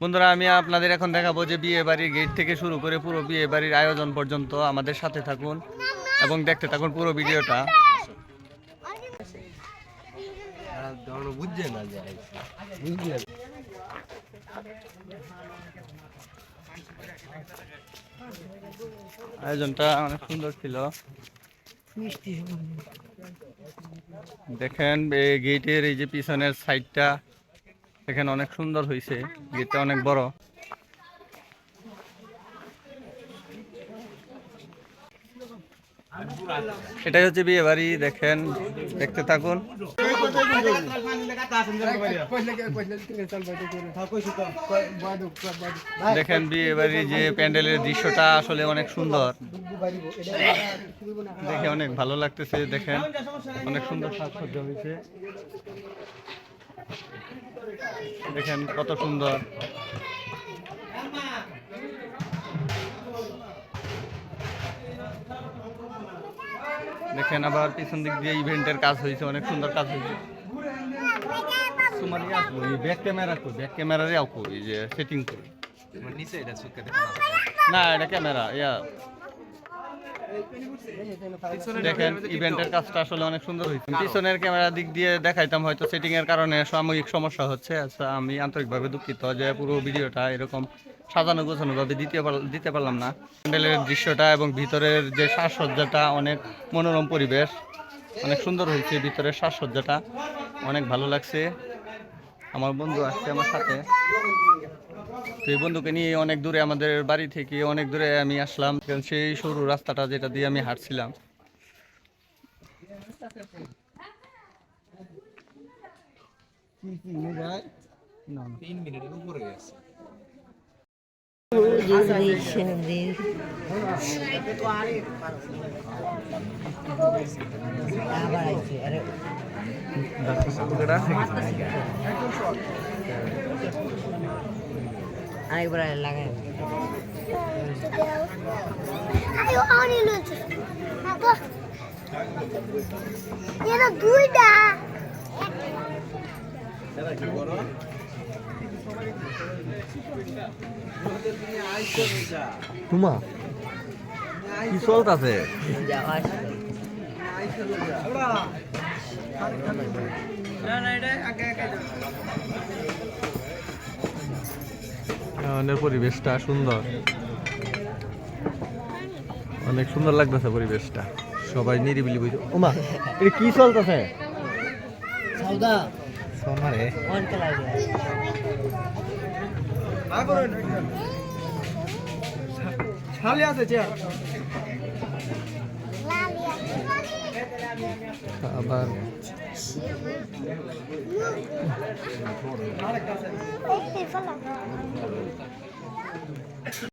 বন্ধুরা, আমি আপনাদের এখন দেখাবো যে বিয়ে বাড়ির গেট থেকে শুরু করে পুরো বিয়ে বাড়ির আয়োজন পর্যন্ত আমাদের সাথে থাকুন এবং দেখতে থাকুন পুরো ভিডিওটা। আয়োজনটা অনেক সুন্দর ছিল। দেখেন গেটের এই যে পিছনের সাইডটা দেখেন অনেক সুন্দর হয়েছে গেটটা অনেক বড়। এটাই হচ্ছে বিয়ে বাড়ি, দেখেন, দেখতে থাকুন। দেখেন, বিয়ে বাড়ি যে প্যান্ডেলের দৃশ্যটা আসলে অনেক সুন্দর। দেখে অনেক ভালো লাগতেছে, দেখেন, অনেক সুন্দর সাজসজ্জা হয়েছে। দেখেন, কত সুন্দর। দেখেন আবার পিছন দিক দিয়ে ইভেন্টের কাজ হয়েছে অনেক সুন্দর কাজ হয়েছে। তোমার ব্যাক ক্যামেরা কই? ব্যাক ক্যামেরারে আও কই? এই যে সেটিং করি নিচে এটা না এটা ক্যামেরা ইয়া। দেখেন ইভেন্টের কাজটা আসলে অনেক সুন্দর হয়েছে। পিছনের ক্যামেরা দিক দিয়ে দেখাইতাম হয়তো সেটিং এর কারণে সাময়িক সমস্যা হচ্ছে। আচ্ছা আমি আন্তরিকভাবে দুঃখিত যে পুরো ভিডিওটা এরকম সাজানো গোছানো ভাবে দিতে দিতে পারলাম না। প্যান্ডেলের দৃশ্যটা এবং ভিতরের যে সাজসজ্জাটা অনেক মনোরম পরিবেশ, অনেক সুন্দর হয়েছে ভিতরের সাজসজ্জাটা। অনেক ভালো লাগছে। আমার বন্ধু আসছে আমার সাথে। তো এই বন্ধুকে নিয়ে অনেক দূরে আমাদের বাড়ি থেকে অনেক দূরে আমি আসলাম। কারণ সেই সরু রাস্তাটা যেটা দিয়ে আমি হাঁটছিলাম। না, না। আরেকবার লাগাই। আরে অনি লুচি। আগো এটা দুইটা। তোমা কি চলতেছে যাওয়ার আমাদের পরিবেশটা সুন্দর। অনেক সুন্দর লাগতেছে পরিবেশটা। সবাই নিরিবিলি বুঝে। ওমা এটা কি চলতেছে? সৌদা। সোনারে। ছালে আছে চেয়ার। আবার এই ফেলা